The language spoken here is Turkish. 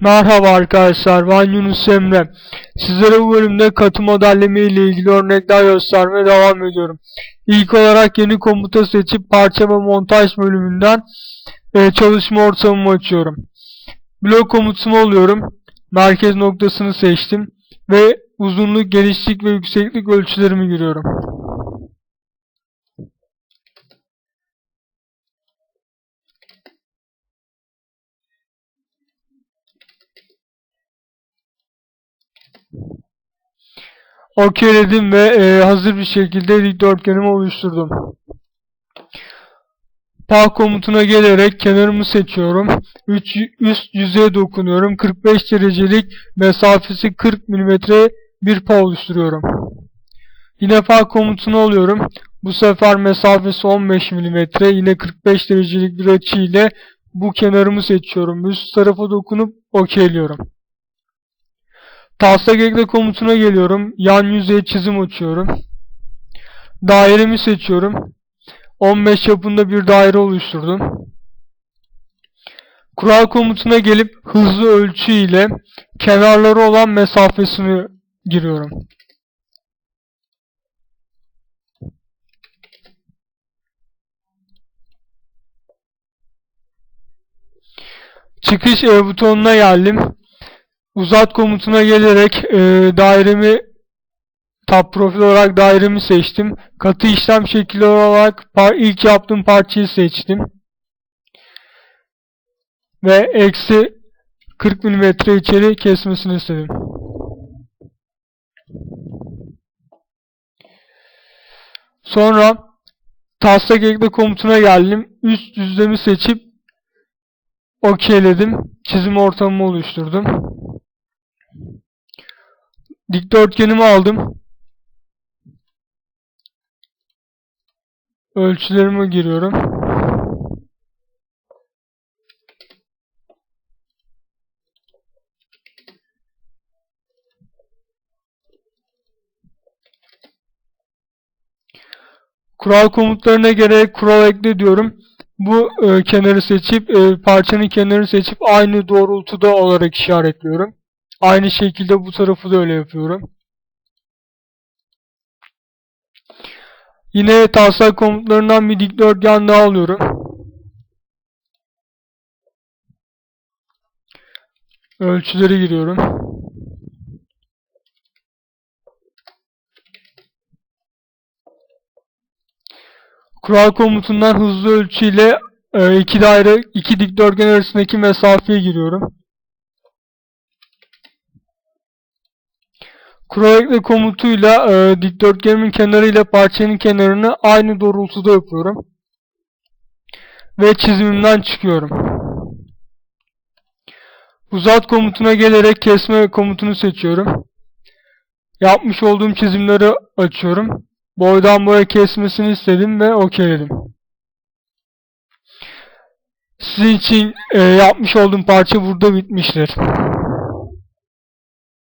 Merhaba arkadaşlar ben Yunus Emre. Sizlere bu bölümde katı modelleme ile ilgili örnekler göstermeye devam ediyorum. İlk olarak yeni komuta seçip parça ve montaj bölümünden e, çalışma ortamımı açıyorum. Blok komutumu alıyorum. Merkez noktasını seçtim ve uzunluk, genişlik ve yükseklik ölçülerimi giriyorum. Okeyledim ve e, hazır bir şekilde dikdörtgenimi oluşturdum. Pah komutuna gelerek kenarımı seçiyorum. Üç, üst yüzeye dokunuyorum. 45 derecelik mesafesi 40 mm bir pah oluşturuyorum. Yine pah komutunu alıyorum. Bu sefer mesafesi 15 mm. Yine 45 derecelik bir açı ile bu kenarımı seçiyorum. Üst tarafa dokunup okeyliyorum. Taslak ekle komutuna geliyorum. Yan yüzeye çizim açıyorum. Dairemi seçiyorum. 15 yapında bir daire oluşturdum. Kural komutuna gelip hızlı ölçü ile kenarları olan mesafesini giriyorum. Çıkış e, butonuna geldim. Uzat komutuna gelerek e, dairemi tab profil olarak dairemi seçtim. Katı işlem şekli olarak ilk yaptığım parçayı seçtim. Ve eksi 40 mm içeri kesmesini istedim. Sonra taslak ekle komutuna geldim. Üst düzlemi seçip okeyledim. Çizim ortamımı oluşturdum. Dikdörtgenimi aldım. Ölçülerime giriyorum. Kural komutlarına göre kural ekle diyorum. Bu e, kenarı seçip e, parçanın kenarını seçip aynı doğrultuda olarak işaretliyorum. Aynı şekilde bu tarafı da öyle yapıyorum. Yine taslak komutlarından bir dikdörtgen daha alıyorum. Ölçüleri giriyorum. Kural komutundan hızlı ölçüyle e, iki daire, iki dikdörtgen arasındaki mesafeye giriyorum. Kural ekle komutuyla e, dikdörtgenimin kenarı ile parçanın kenarını aynı doğrultuda yapıyorum. Ve çizimimden çıkıyorum. Uzat komutuna gelerek kesme komutunu seçiyorum. Yapmış olduğum çizimleri açıyorum. Boydan boya kesmesini istedim ve okeyledim. Sizin için e, yapmış olduğum parça burada bitmiştir.